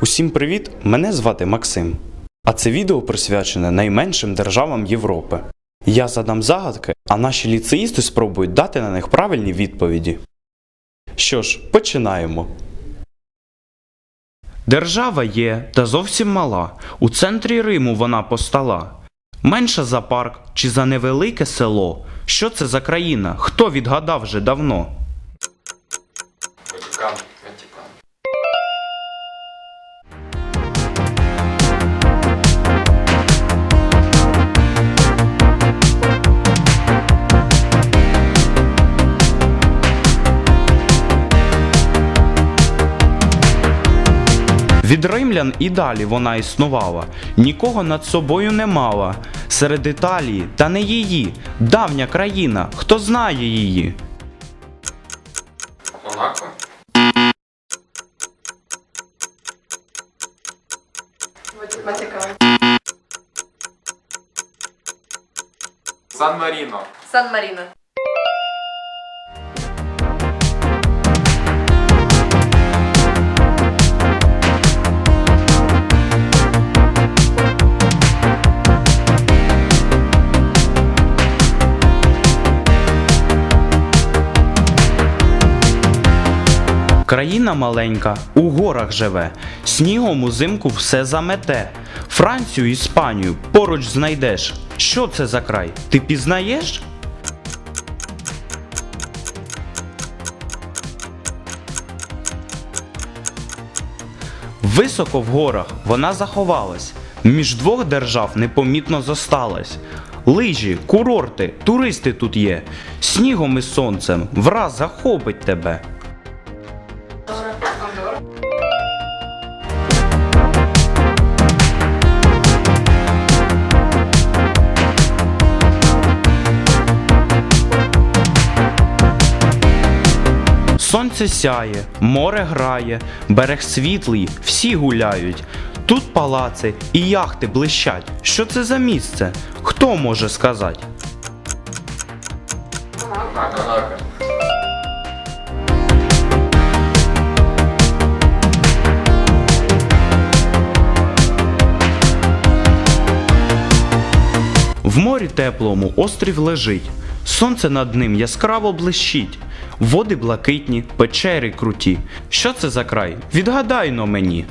Усім привіт! Мене звати Максим. А це відео присвячене найменшим державам Європи. Я задам загадки, а наші ліцеїсти спробують дати на них правильні відповіді. Що ж, починаємо. Держава є та зовсім мала. У центрі Риму вона постала. Менша за парк чи за невелике село. Що це за країна? Хто відгадав вже давно? Від римлян і далі вона існувала, нікого над собою не мала. Серед Італії, та не її, давня країна, хто знає її. Монако. Ватикан. Сан-Маріно. Сан-Маріно. Країна маленька, у горах живе, снігом узимку все замете. Францію, Іспанію поруч знайдеш. Що це за край? Ти пізнаєш? Високо в горах вона заховалась, між двох держав непомітно зосталась. Лижі, курорти, туристи тут є, снігом і сонцем враз захопить тебе. Сонце сяє, море грає, берег світлий, всі гуляють. Тут палаци і яхти блищать. Що це за місце? Хто може сказати? В морі теплому острів лежить, сонце над ним яскраво блищить, води блакитні, печери круті. Що це за край? Відгадай но мені.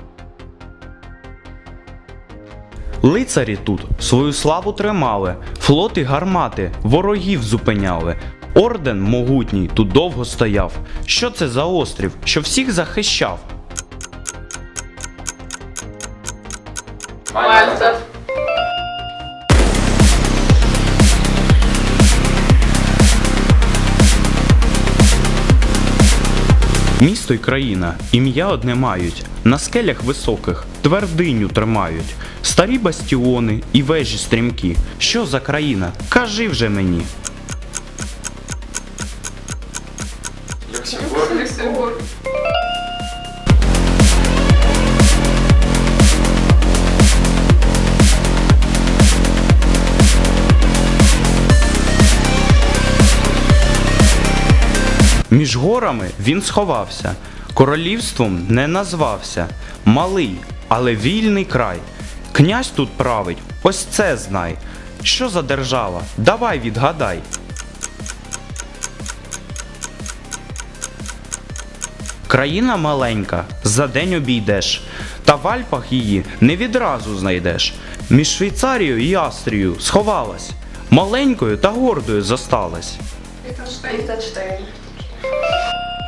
Лицарі тут свою славу тримали, флоти гармати, ворогів зупиняли. Орден могутній тут довго стояв. Що це за острів, що всіх захищав? Мальта. Місто й країна ім'я одне мають, на скелях високих твердиню тримають, старі бастіони і вежі стрімкі. Що за країна? Кажи вже мені. Люксембург. Між горами він сховався, королівством не назвався. Малий, але вільний край. Князь тут править, ось це знай. Що за держава? Давай відгадай. Країна маленька, за день обійдеш, та в Альпах її не відразу знайдеш. Між Швейцарією і Австрією сховалась, маленькою та гордою зосталась. Ліхтенштейн. ハハハハ!